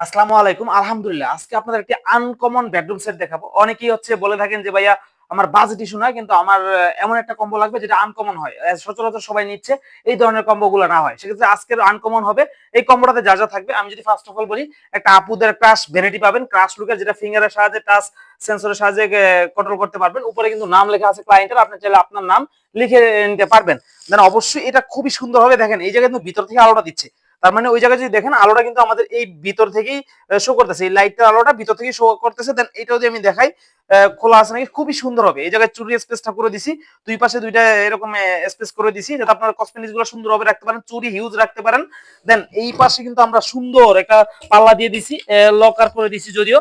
আসসালামু আলাইকুম। আলহামদুলিল্লাহ, আজকে আপনাদের একটি আনকমন বেডরুম সেট দেখাবো। অনেকেই হচ্ছে বলে থাকেন যে, ভাইয়া, আমার বাজেট ইস্যু নয় কিন্তু আমার এমন একটা কম্বো লাগবে যেটা আনকমন হয়। সচরাচর সবাই নিচ্ছে, এই ধরনের কম্বো গুলো না হয়। সেক্ষেত্রে আজকের আনকমন হবে, এই কম্বোটাতে যা যা থাকবে, আমি যদি ফার্স্ট অফ অল বলি, একটা আপুদের ক্রাশ ভ্যানিটি পাবেন। ক্রাশ লুকের যেটা ফিঙ্গারের সাহায্যে টাচ সেন্সরের সাহায্যে কন্ট্রোল করতে পারবেন। উপরে কিন্তু নাম লেখা আছে ক্লায়েন্টের আপনি চাইলে আপনার নাম লিখে নিতে পারবেন। দেন অবশ্যই এটা খুবই সুন্দর হবে দেখেন, এই জায়গায় কিন্তু ভিতর থেকে আলোটা দিচ্ছে। তার মানে ওই জায়গায় যদি দেখেন আলোটা কিন্তু আমাদের এই ভিতর থেকেই শো করতেছে। এই লাইটটার আলোটা ভিতর থেকেই শো করতেছে। দেন এটা যদি আমি দেখাই খোলা আছে নাকি, খুবই সুন্দর হবে। এই জায়গায় চুরি স্পেসটা করে দিছি। দুই পাশে দুইটা এরকম স্পেস করে দিছি, যাতে আপনার কসমেটিক্সগুলো সুন্দর ভাবে রাখতে পারেন, চুরি হিউজ রাখতে পারেন। দেন এই পাশে কিন্তু আমরা সুন্দর একটা পাল্লা দিয়ে দিছি লকার করে দিছি যদিও।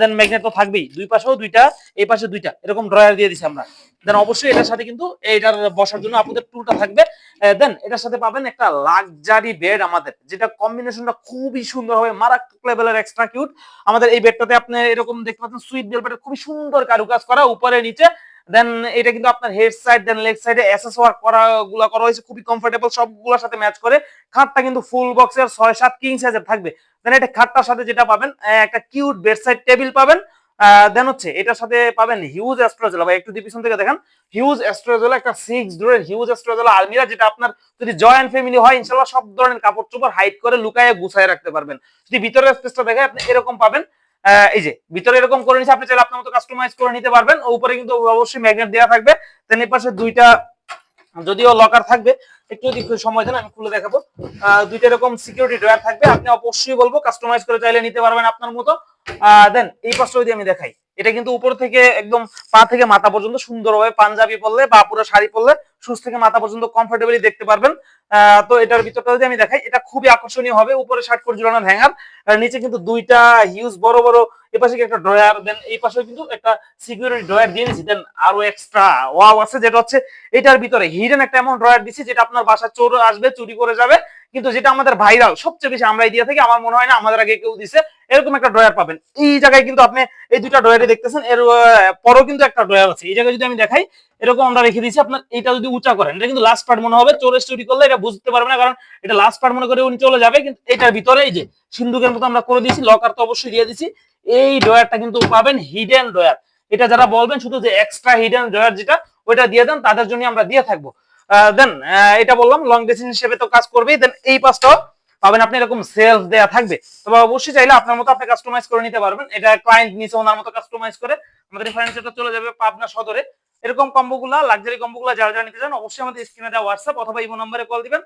দেন ম্যাগনেট তো থাকবেই। দুই পাশেও দুইটা, এই পাশে দুইটা। এরকম ড্রয়ার দিয়ে দিছি আমরা। দেন অবশ্যই এটার সাথে কিন্তু এটার বসার জন্য আপনাদের টুলটা থাকবে। দেন এটার সাথে পাবেন একটা লাক্সারি বেড আমাদের, যেটা কম্বিনেশনটা খুবই সুন্দর হবে মারাত্মক লেভেলের এক্সট্রা কিউট আমাদের এই বেডটাতে আপনি এরকম দেখতে পাচ্ছেন সুইট বেলভেটের খুবই সুন্দর কারুকাজ করা, উপরে, নিচে। দেন এটা কিন্তু আপনার হেড সাইড দেন লেগ সাইডে এসএস ওয়ার্ক করা গুলা করা হয়েছে, খুবই কমফোর্টেবল সবগুলোর সাথে ম্যাচ করে। খাটটা কিন্তু ফুল বক্সের ছয় সাত কিং সাইজের থাকবে। দেন এটা খাটটার সাথে যেটা পাবেন একটা কিউট বেড সাইড টেবিল পাবেন দেন হচ্ছে এটার সাথে পাবেন হিউজ অ্যাস্ট্রোজেলা ভাই, একটু পিছন থেকে দেখেন। হিউজ অ্যাস্ট্রোজেলা একটা সিক্স ডোরের হিউজ অ্যাস্ট্রোজেলা আলমিরা, যেটা আপনার যদি জয়েন্ট ফ্যামিলি হয়, ইনশাল্লাহ সব ধরনের কাপড় চোপড় হাইট করে লুকায়ে গুছায় রাখতে পারবেন। যদি ভিতরের স্পেসটা দেখে আপনি এরকম পাবেন। এই যে, ভিতরে এরকম করে নিচ্ছে আপনি চাইলে আপনার মতো কাস্টমাইজ করে নিতে পারবেন। উপরে কিন্তু অবশ্যই ম্যাগনেট দেওয়া থাকবে। তেন এর পাশে দুইটা, যদিও লকার থাকবে, একটু যদি সময় দেন, আমি খুলে দেখাবো। দুইটা এরকম সিকিউরিটি ড্রয়ার থাকবে। আপনি অবশ্যই বলব কাস্টমাইজ করে চাইলে নিতে পারবেন আপনার মতো। দেন, এই পাশটা যদি আমি দেখাই। এটা কিন্তু উপর থেকে একদম পা থেকে মাথা পর্যন্ত সুন্দরভাবে পাঞ্জাবি পরলে বা পুরো শাড়ি পরলে সুস থেকে মাথা পর্যন্ত কমফোর্টেবলি দেখতে পারবেন। তো এটার ভিতরটা যদি আমি দেখাই, এটা খুবই আকর্ষণীয় হবে। উপরে শার্ট করে ঝুলানোর হ্যাঙ্গার নিচে কিন্তু দুইটা হিউজ বড় বড় এই পাশে একটা ড্রয়ার দেন এই পাশে কিন্তু একটা সিকিউরিটি ড্রয়ার দিয়ে দিয়েছি দেন আরও এক্সট্রা ওয়াও আছে, যেটা হচ্ছে এটার ভিতরে হিডেন একটা এমন ড্রয়ার দিছি, যেটা আপনার বাসা চোর আসবে, চুরি করে যাবে, কিন্তু যেটা আমাদের ভাইরাল সবচেয়ে বেশি আমরা দিয়ে থাকি, আমার মনে হয় না আমাদের আগে কেউ দিছে, এরকম একটা ড্রয়ার পাবেন। এই জায়গায় কিন্তু আপনি এই দুইটা ড্রয়ারে দেখতেছেন, এর পরেও কিন্তু একটা ড্রয়ার আছে। এই জায়গায় যদি আমি দেখাই, এরকম আমরা রেখে দিয়েছি, আপনার এটা যদি উঁচা করেন, এটা কিন্তু লাস্ট পার্ট মনে হবে চোরে চুরি করলে এটা বুঝতে পারবে না, কারণ এটা লাস্ট পার্ট মনে করে উনি চলে যাবে, কিন্তু এটার ভিতরে এই যে সিন্ধুকের মতো আমরা করে দিয়েছি লকার তো অবশ্যই দিয়ে দিয়েছি এই ড্রয়ারটা কিন্তু পাবেন হিডেন ড্রয়ার। এটা যারা বলবেন শুধু যে এক্সট্রা হিডেন ড্রয়ার যেটা, ওইটা দিয়ে দেন, তাদের জন্য আমরা দিয়ে থাকব। দেন এটা বললাম লং ডিস্টেন্স হিসেবে তো কাজ করবেই দেন এই পাশটাও পাবেন আপনি এরকম সেলফ দেয়া থাকবে। তবে অবশ্যই চাইলে আপনার মতো আপনি কাস্টমাইজ করে নিতে পারবেন। এটা ক্লায়েন্ট নিচে ওনার মতো কাস্টমাইজ করে আমাদের ফার্নিচারটা চলে যাবে পাবনা সদরে। এরকম কম্বোগুলা লাক্সারি কম্বোগুলা যারা যারা নিতে চান, অবশ্যই আমাদের স্ক্রিনে দেওয়া হোয়াটসঅ্যাপ অথবা ইমো নম্বরে কল দিবেন।